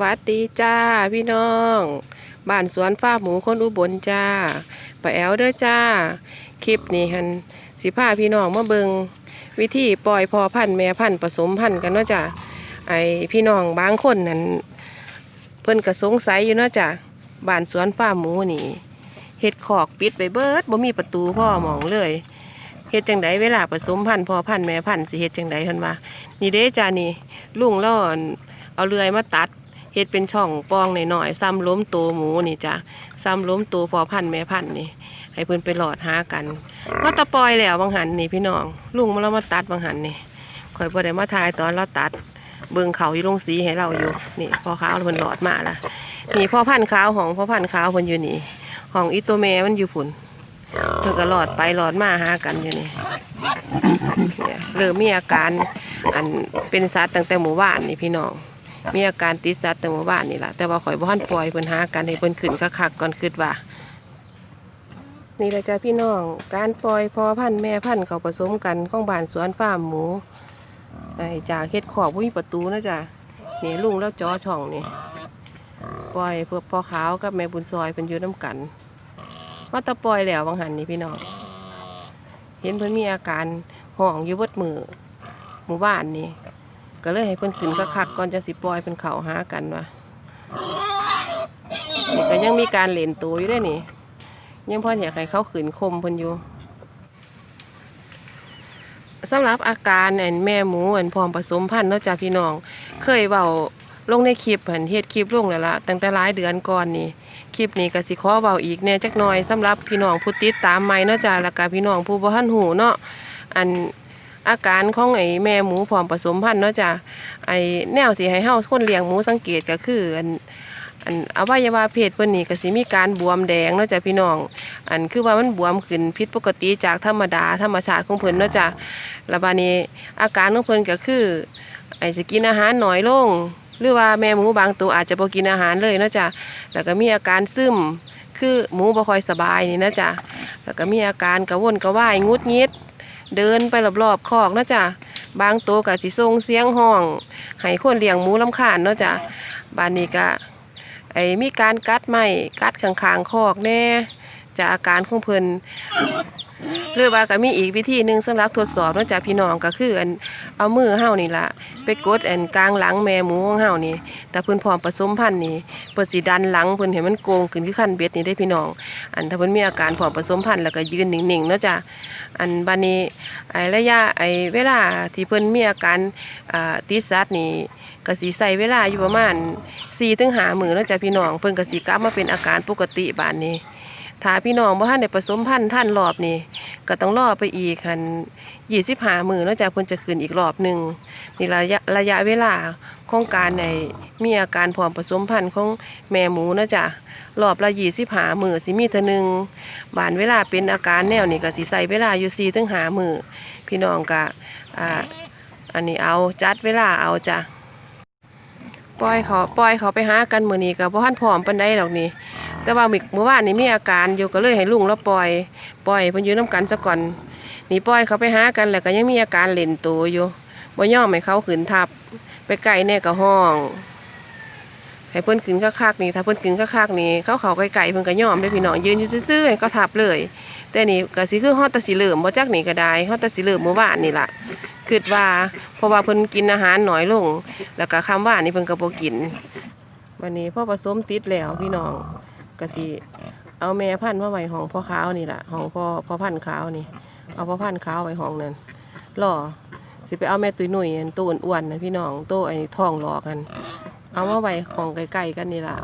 สวัสดีจ้าพี่น้องบ้านสวนฟ้าหมูคนอุบลจ้าปะแอวเด้อจ้า คลิปนี้หันสิพาพี่น้องมาเบิงวิธีปล่อยพอพันธุ์แม่พันธุ์ผสมพันธุ์กันเนาะจ้าไอพี่น้องบางคนนั่นเพิ่นก็สงสัยอยู่เนาะจ้าบ้านสวนฟ้าหมูนี่เฮ็ดขอกปิดไปเบิดบ่มีประตูพ่อมองเลยเฮ็ดจังไดเวลาผสมพันธุ์พอพันธุ์แม่พันธุ์สิเฮ็ดจังไดเพิ่นว่านี่เด้จ้านี่ลุงล่อนเอาเลื่อยมาตัด ฮ็ดเป็นช่องปองหน่อยๆซ้ำล้มตัวหมูนี่จ้ะซ้ำล้มตัวพอพันแม่พันนี่ ให้เพิ่นไปหลอดหากันว่าตะปอยแล้วบางหันนี่พี่น้องลุงมาเรามาตัดบางหันนี่ข่อยบ่ได้มาถ่ายตอนเราตัด เบิ่งเขาอยู่ลงสีให้เราอยู่นี่พอขาวเพิ่นหลอดมาละนี่พ่อพันขาวของพ่อพันขาวเพิ่นอยู่นี่ของอีตัวแม่มันอยู่พุ่นเพิ่นก็หลอดไปหลอดมาหากันอยู่นี่เนี่ยเริ่มมีอาการอันเป็นสัตว์ตั้งแต่หมู่บ้านนี่พี่น้อง มีอาการติดสัตว์แต่หมู่บ้านนี่แหละแต่ว่าข่อยบ่ทันปล่อยเพิ่นหากันให้เพิ่นขึ้นคักๆก่อนคิดว่า นี่แหละจ้ะพี่น้อง การปล่อยพอพันธุ์แม่พันธุ์เขาผสมกันของบ้านสวนฟาร์มหมูไอ้จากเฮ็ดขอบบ่มีประตูนะจ๊ะนี่ลุงแล้วจอช่องนี่ปล่อยเพื่อพ่อขาวกับแม่บุญซอยเพิ่นอยู่น้กันว่าตะปล่อยแล้วบางหันนี่พี่น้องเห็นเพิ่นมีอาการห่องอยู่เบิดมือหมู่บ้านนี่ ก็เลยให้เพิ่นขึ้นคักๆก่อนจะสิปล่อยเพิ่นเข้าหากันว่านี่ก็ยังมีการเล่นตัวอยู่ได้อนี่ ยังพออยากให้เขาขืนคมเพิ่นอยู่สำหรับอาการอันแม่หมูอันพร้อมผสมพันธุ์เนาะจ้ะพี่น้อง เคยเว้าลงในคลิปหันเฮ็ดคลิปลงแล้วล่ะตั้งแต่หลายเดือนก่อนนี่คลิปนี้ก็สิขอเว้าอีกแหน่จักหน่อยสำหรับพี่น้องผู้ติดตามใหม่เนาะจ้ะแล้วก็พี่น้องผู้บ่ทันหูเนาะอัน อาการของไอ้แม่หมูพร้อมผสมพันธุ์เนาะจ้ะไอ้แนวที่ให้เฮาคนเลี้ยงหมูสังเกตก็คืออันอันอวัยวะเพศเพิ่นนี่ก็สิมีการบวมแดงเนาะจ้ะพี่น้อง อันคือว่ามันบวมขึ้นผิดปกติจากธรรมดาธรรมชาติของเพิ่นเนาะจ้ะแล้วบาดนี้อาการของเพิ่นก็คือไอ้สิกินอาหารน้อยลง หรือว่าแม่หมูบางตัวอาจจะบ่กินอาหารเลยเนาะจ้ะแล้วก็มีอาการซึมคือหมูบ่ค่อยสบายนี่นะจ้ะแล้วก็มีอาการกระวนกระวายงุดงิด เดินไปรอบๆคอกนะจ๊ะบางตัวก็สิทรงเสียงห้องให้คนเลี้ยงหมูลำคาญเนาะจ้ะบานนี้ก็ไอ้มีการกัดไม่กัดข้างๆคอกแน่จะอาการของเพิ่น หรือว่าก็มีอีกวิธีหนึ่งสำหรับทดสอบนอกจากพี่น้องก็คืออันเอามือเฮานี่ละไปกดอันกลางหลังแม่หมูของเฮานี่แต่เพิ่นพร้อมผสมพันธุ์นี่เพิ่นสิดันหลังเพิ่นให้มันโกงขึ้นคือคันเบ็ดนี่ได้พี่น้อง อันถ้าเพิ่นมีอาการพร้อมผสมพันธุ์แล้วก็ยืนหนิ่งๆเนาะจ้ะอันบัดนี้ไอ้ระยะไอ้เวลาที่เพิ่นมีอาการอ่าติดสัตว์นี่ก็สิใช้เวลาอยู่ประมาณสี่ถึงหามือแล้วจ้ะพี่น้องเพิ่นก็สิกลับมาเป็นอาการปกติบานนี้ ถ้าพี่น้องบ่ทันได้ผสมพันธุ์ท่านรอบนี่ก็ต้องรอไปอีกหัน25มื้อแล้วจ้ะเพิ่นจะขึ้นอีกรอบหนึ่งนี่ระยะระยะเวลาของการในมีอาการพร้อมผสมพันธุ์ของแม่หมูนะจ้ะรอบละ25มื้อสิมีเท่านึงบานเวลาเป็นอาการแนวนี่ก็สิใส่เวลาอยู่4ถึง5มื้อพี่น้องก็อ่าอันนี้เอาจัดเวลาเอาจ้ะปล่อยเขาปล่อยเขาไปหากันมือนี้ก็บ่ทันพร้อมปานใดดอกนี่ แต่ว่าเมื่อวานนี่มีอาการอยู่ก็เลยให้ลุงแล้วปล่อย ปล่อยเพิ่นอยู่นํกันซะก่อนนี่ปล่อยเขาไปหากันแล้วก็ยังมีอาการเล่นตัวอยู่บ่ย่อมให้เขาขึ้นทับ ไปไกลแน่ก็ห้องให้เพิ่นขึ้นคักๆนี่ถ้าเพิ่นขึ้นคักๆนี่เขาเขาไกลๆเพิ่นก็ยอมเด้พี่น้องยืนอยู่ซื่อๆให้เขาทับเลย แต่นี่ก็สิคือฮอดแตะสิเริ่มบ่จักนี่ก็ได้ฮอดแตะสิเริ่มเมื่อวานนี่ล่ะคิดว่าเพราะว่าเพิ่นกินอาหารน้อยลง แล้วก็คำว่านี่เพิ่นก็บ่กินวันนี้พ่อผสมติดแล้วพี่น้อง ก็สิเอาแม่พันธุ์มาไว้ห้องพ่อขาวนี่ล่ะห้องพ่อพ่อพันธุ์ขาวนี่ เอาพ่อพันธุ์ขาวไว้ห้องนั้นรอสิไปเอาแม่ตุ้ยหนุ่ยอันตัวอ้วนๆนะพี่น้องตัวไอ้ท้องหลอกกัน เอามาไว้ห้องใกล้ๆกันนี่ล่ะ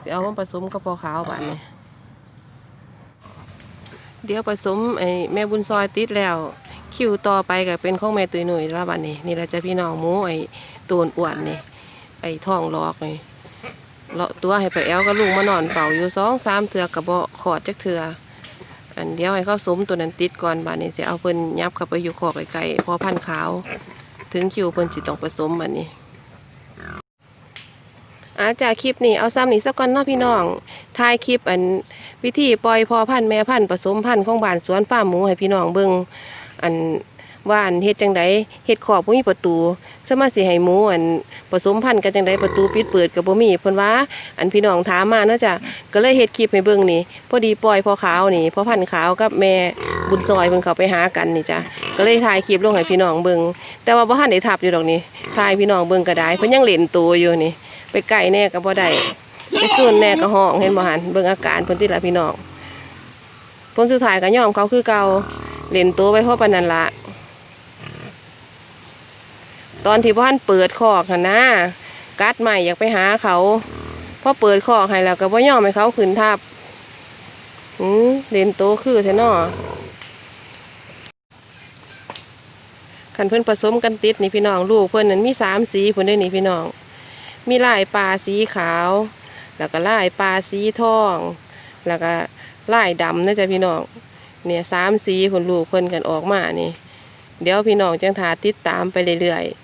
สิเอามาผสมกับพ่อขาวบัดนี้เดี๋ยวผสมไอ้แม่บุญซอยติดแล้ว คิวต่อไปก็เป็นของแม่ตุ้ยหนุ่ยแล้วบัดนี้นี่แหละจะพี่น้องหมูไอ้ตัวอ้วนๆนี่ไอ้ท้องลอกนี่ เลาะตัวให้ไปแอลก็ลุงมานอนเป่าอยู่สองสามเถือกระเบาะขอดจักเถืออันเดียวให้เขาสมตัวนั้นติดก่อนบาดนี้จะเอาเพิ่นยับเข้าไปอยู่ขอกไก่ๆพอพันขาว ถึงคิวเพิ่นสิต้องผสมบัดนี้อาจากคลิปนี้เอาซ้ำนี่สักก่อนเนาะพี่น้องถ่ายคลิปอันวิธีปล่อยพอพันแม่พันผสมพันของบานสวนฟาร์มหมูให้พี่น้องเบิ่งอัน ว่าอันเฮ็ดจังไดเฮ็ดขอบบ่มีประตูสมาสิให้หมูอันผสมพันธุ์กันจังไดประตูปิดเปิดก็บ่มีเพิ่นว่า อันพี่น้องถามมาเนาะจ้ะก็เลยเฮ็ดคลิปให้เบิ่งนี่พอดีปล่อยพ่อขาวนี่พ่อพันธุ์ขาวกับแม่บุญซอยเพิ่นเข้าไปหากันนี่จ้ะก็เลยถ่ายคลิปลงให้พี่น้องเบิ่งแต่ว่าบ่ทันได้ทับอยู่ดอกนี่ถ่ายพี่น้องเบิ่งก็ได้เพิ่นยังเล่นตัวอยู่นี่ ไปไกลแน่ก็บ่ได้ไปคืนแน่ก็ห้องเห็นบ่หันเบิ่งอาการเพิ่นติล่ะพี่น้องผลสุดท้ายก็ยอมเขาคือเก่าเล่นตัวไว้เพราะปานนั้นละ ตอนที่บ่ทันเปิดคอกหันนะกัดใหม่อยากไปหาเขาพอเปิดคอกให้แล้วก็บ่ยอมให้เขาขึ้นทับอืมเล่นโตคือแท้น้อคันเพิ่อนผสมกันติดนี่พี่น้องลูกเพิ่นนั้นมีสามสีเพิ่อนเด้อนี่พี่น้อง มีลายปลาสีขาว แล้วก็ลายปลาสีทอง แล้วก็ลายดำนะจ๊ะพี่น้องเนี่ยสามสีผลลูกเพิ่นกันออกมานี่ เดี๋ยวพี่น้องจังทาติดตามไปเรื่อยๆ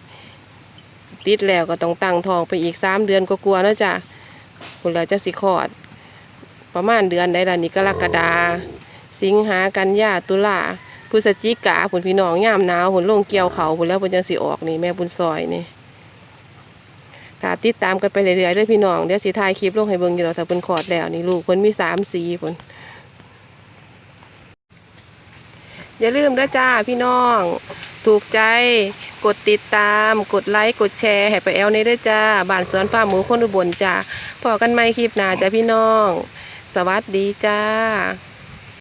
ติดแล้วก็ต้องตั้งทองไปอีกสามเดือนก็กลัวาๆแล้วจ้ะคุณเราจะสิคอด ประมาณเดือนใดล่ะนี่กรกฎาสิงหากันยาตุลาพฤศจิกาผลพี่น้องย่ามหนาวผลลงเกี่ยวเขาผลแล้วผลจังสิออกนี่แม่บุญซอยนี่ถ้าติดตามกันไปเรื่อยๆเด้อพี่น้องเดี๋ยวสิถ่ายคลิปลงให้เบิ่งอยู่แล้วถ้าเพิ่นคลอดแล้วนี่ลูกเพิ่นมีสามสีเพิ่นอย่าลืมด้อจ้าพี่น้อง ถูกใจ กดติดตาม กดไลค์ กดแชร์ให้ไปแอลในเด้อจ้าบ้านสวนฟาร์มหมูคนอุบลจ้าพอกันไหม่คลิปหน้าจ้าพี่น้อง สวัสดีจ้า